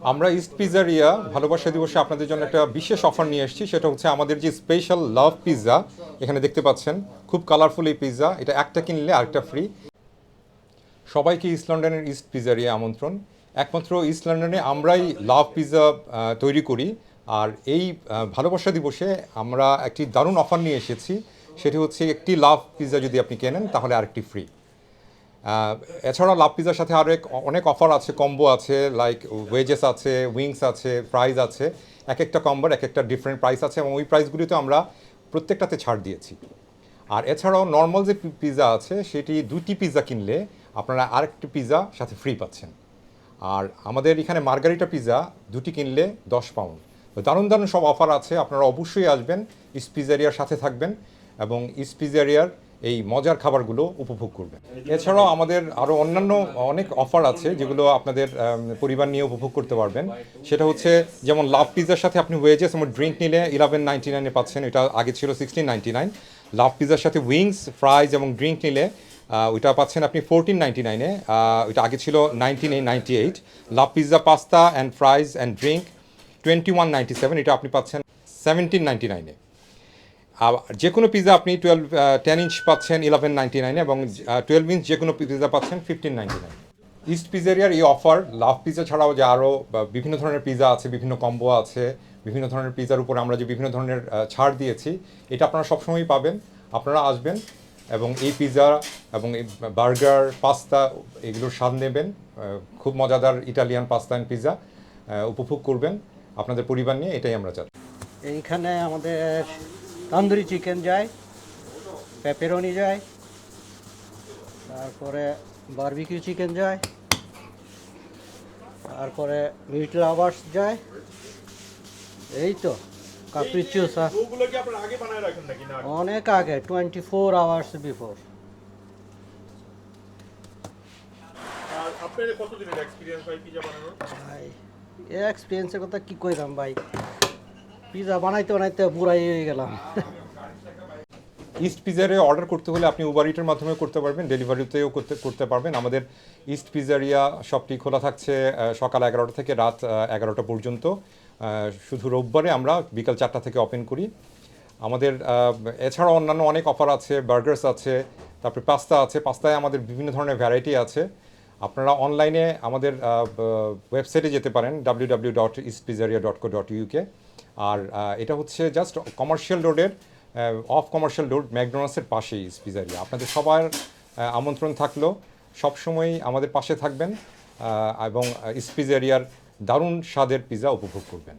আমরা ইস্ট পিজারিয়া ভালোবাসা দিবসে আপনাদের জন্য একটা বিশেষ অফার নিয়ে এসেছি। সেটা হচ্ছে আমাদের যে স্পেশাল লাভ পিৎজা এখানে দেখতে পাচ্ছেন, খুব কালারফুল এই পিৎজা এটা একটা কিনলে আরেকটা ফ্রি সবাইকে ইস্ট লন্ডনের ইস্ট পিজারিয়া আমন্ত্রণ। একমাত্র ইস্ট লন্ডনে আমরাই লাভ পিৎজা তৈরি করি। আর এই ভালোবাসা দিবসে আমরা একটি দারুণ অফার নিয়ে এসেছি। সেটি হচ্ছে একটি লাভ পিৎজা যদি আপনি কেনেন, তাহলে আরেকটি ফ্রি এছাড়াও লাভ পিজার সাথে আরও অনেক অফার আছে, কম্বো আছে লাইক ওয়েজেস আছে উইংস আছে প্রাইস আছে। এক একটা কম্বোর এক একটা ডিফারেন্ট প্রাইস আছে এবং ওই প্রাইসগুলিতে আমরা প্রত্যেকটাতে ছাড় দিয়েছি। আর এছাড়াও নর্মাল যে পিৎজা আছে, সেটি দুটি পিৎজা কিনলে আপনারা আরেকটি পিৎজা সাথে ফ্রি পাচ্ছেন। আর আমাদের এখানে মার্গারিটা পিৎজা দুটি কিনলে দশ পাউন্ড তো দারুণ দারুণ সব অফার আছে, আপনারা অবশ্যই আসবেন ইস্পিজারিয়ার সাথে থাকবেন এবং ইস্পিজারিয়ার এই মজার খাবারগুলো উপভোগ করবেন। এছাড়াও আমাদের আরও অন্যান্য অনেক অফার আছে যেগুলো আপনাদের পরিবার নিয়ে উপভোগ করতে পারবেন। সেটা হচ্ছে যেমন লাভ পিৎজার সাথে আপনি ওয়েজেস এবং ড্রিঙ্ক নিলে ইলেভেন নাইনটি নাইনে পাচ্ছেন, এটা আগে ছিল সিক্সটিন নাইনটি নাইন লাভ পিৎজার সাথে উইংস ফ্রাইজ এবং ড্রিঙ্ক নিলে ওইটা পাচ্ছেন আপনি ফোরটিন নাইনটি নাইনে ওইটা আগে ছিল nineteen ninety eight love pizza pasta and fries and drink twenty one ninety seven এটা আপনি পাচ্ছেন সেভেন্টিন নাইনটি নাইনে যে কোনো পিৎজা আপনি টুয়েলভ টেন ইঞ্চ পাচ্ছেন ইলেভেন নাইনটি নাইনে এবং টুয়েলভ ইঞ্চ যে কোনো পিৎজা পাচ্ছেন ফিফটিন নাইনটি নাইন ইস্ট পিজারিয়ার এই অফার লাভ পিৎজা ছাড়াও যে আরও বিভিন্ন ধরনের পিৎজা আছে, বিভিন্ন কম্বো আছে, বিভিন্ন ধরনের পিৎজার উপর আমরা যে বিভিন্ন ধরনের ছাড় দিয়েছি, এটা আপনারা সবসময়ই পাবেন, আপনারা আসবেন এবং এই পিৎজা এবং এই বার্গার পাস্তা এগুলোর স্বাদ নেবেন খুব মজাদার ইটালিয়ান পাস্তা অ্যান্ড পিৎজা উপভোগ করবেন, আপনাদের পরিবার নিয়ে এটাই আমরা চাই। এইখানে আমাদের তান্দুরি চিকেন যায় পেপেরনি যায় তারপরে বারবিকিউ চিকেন যায় তারপরে মিট লাভার্স যায়। এই তো কাপ্রিচিওসা ওগুলো কি আপনারা আগে বানায় রাখেন নাকি না অনেক আগে টোয়েন্টি ফোর আওয়ার্স বিফোর এক্সপিরিয়েন্সের কথা কি কইলাম ভাই? পিজা বানাইতে বানাইতে বুড়াই হয়ে গেলাম। ইস্ট পিজারে অর্ডার করতে হলে আপনি উবার ইটের মাধ্যমে করতে পারবেন ডেলিভারিতেও করতে করতে পারবেন। আমাদের ইস্ট পিজারিয়া শপটি খোলা থাকছে সকাল এগারোটা থেকে রাত এগারোটা পর্যন্ত। শুধু রোববারে আমরা বিকাল চারটা থেকে ওপেন করি। আমাদের এছাড়াও অন্যান্য অনেক অফার আছে বার্গার্স আছে, তারপরে পাস্তা আছে। পাস্তায় আমাদের বিভিন্ন ধরনের ভ্যারাইটি আছে। আপনারা অনলাইনে আমাদের ওয়েবসাইটে যেতে পারেন W W dot east pizzeria dot co dot UK আর এটা হচ্ছে জাস্ট কমার্শিয়াল রোডের অফ কমার্শিয়াল রোড ম্যাকডোনাল্ডসের পাশেই পিজারিয়া আপনাদের সবার আমন্ত্রণ থাকল। সবসময়ই আমাদের পাশে থাকবেন এবং ইস্টপিজারিয়ার দারুণ স্বাদের পিজা উপভোগ করবেন।